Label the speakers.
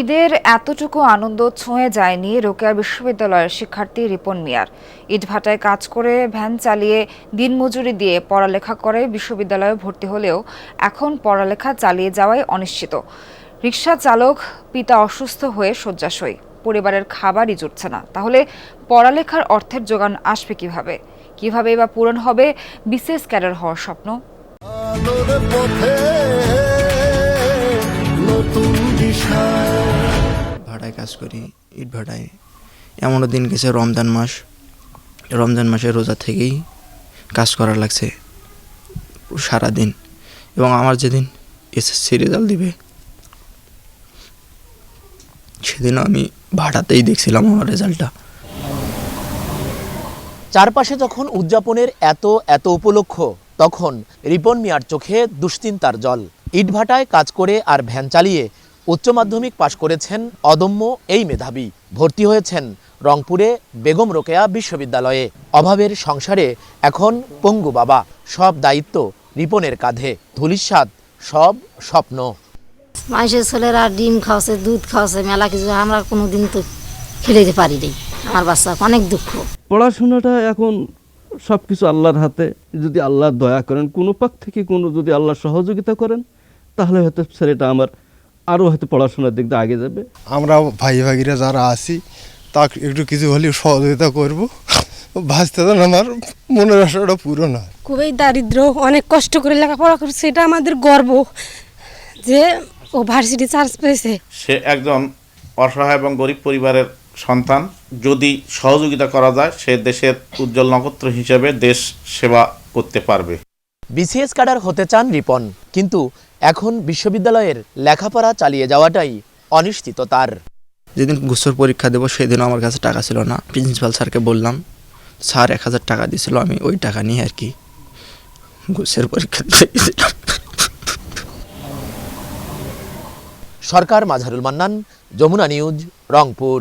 Speaker 1: ঈদের এতটুকু আনন্দ ছুঁয়ে যায়নি রোকেয়া বিশ্ববিদ্যালয়ের শিক্ষার্থী রিপন মিয়ার। ইটভাটায় কাজ করে ভ্যান চালিয়ে দিনমজুরি দিয়ে পড়ালেখা করে বিশ্ববিদ্যালয়ে ভর্তি হলেও এখন পড়ালেখা চালিয়ে যাওয়াই অনিশ্চিত। রিক্সা চালক পিতা অসুস্থ হয়ে শয্যাশয়ী। পরিবারের খাবারই জুটছে না। তাহলে পড়ালেখার অর্থের যোগান আসবে কীভাবে? কীভাবে বা পূরণ হবে? বিশেষ ক্যাডার হওয়ার স্বপ্ন।
Speaker 2: নতুন
Speaker 3: ভাড়ায় কাজ করি ইট ভাড়ায় এমনও দিন গেছে রমজান মাস। রমজান মাসে রোজা থেকেই কাজ করা লাগছে সারাদিন। এবং আমার যেদিন এসএসসি রেজাল্ট দিবে সেদিন আমি ভাড়াতেই দেখছিলাম আমার রেজাল্টটা
Speaker 4: চারপাশে যখন উদযাপনের এত এত উপলক্ষ, তখন রিপন মিয়ার চোখে দুশ্চিন্তার জল। ইটভাটায় কাজ করে আর ভ্যান চালিয়ে উচ্চ মাধ্যমিক পাশ করেছেন অদম্য এই মেধাবী। ভর্তি হয়েছেন রংপুরে বেগম রোকেয়া বিশ্ববিদ্যালয়ে। অভাবের সংসারে এখন পঙ্গু বাবা। সব দায়িত্ব রিপনের কাঁধে। ধুলিস্বাদ সব স্বপ্ন।
Speaker 5: মানুষের ছেলেরা ডিম খাওয়াছে দুধ খাওয়াছে মেলা কিছু আমরা কোনো দিন তো খেলাইতে পারি নাই। আমার বাচ্চা অনেক দুঃখ।
Speaker 6: পড়াশোনাটা এখন সব কিছু আল্লাহর হাতে। যদি আল্লাহ দয়া করেন কোনো পাক থেকে কোনো যদি আল্লাহ সহযোগিতা করেন তাহলে হয়তো ছেলেটা আমার আরও হয়তো পড়াশোনার দিক দিয়ে আগে যাবে।
Speaker 7: আমরা ভাই ভাগিরা যারা আছি তা একটু কিছু হলেও সহযোগিতা করব। ভাজতে দেন আমার মনের আশাটা পূরণ হয়।
Speaker 8: খুবই দারিদ্র অনেক কষ্ট করে লেখাপড়া করছে এটা আমাদের গর্ব যে ও ভার্সিটি চান্স পেয়েছে।
Speaker 9: সে একজন অসহায় এবং গরিব পরিবারের সন্তান যদি সহযোগিতা করা যায় সে দেশের উজ্জ্বল নক্ষত্র হিসেবে দেশ সেবা করতে পারবে।
Speaker 4: বিসিএস ক্যাডার হতে চান রিপন কিন্তু এখন বিশ্ববিদ্যালয়ের লেখাপড়া চালিয়ে যাওয়াটাই অনিশ্চিত তার।
Speaker 3: যেদিন গুসর পরীক্ষা দেবো সেদিন আমার কাছে টাকা ছিল না। প্রিন্সিপাল স্যারকে বললাম স্যার এক হাজার টাকা দিয়েছিল আমি ওই টাকা নিয়ে আর কি গুসের পরীক্ষা
Speaker 4: সরকার মাঝারুল মান্নান যমুনা নিউজ রংপুর।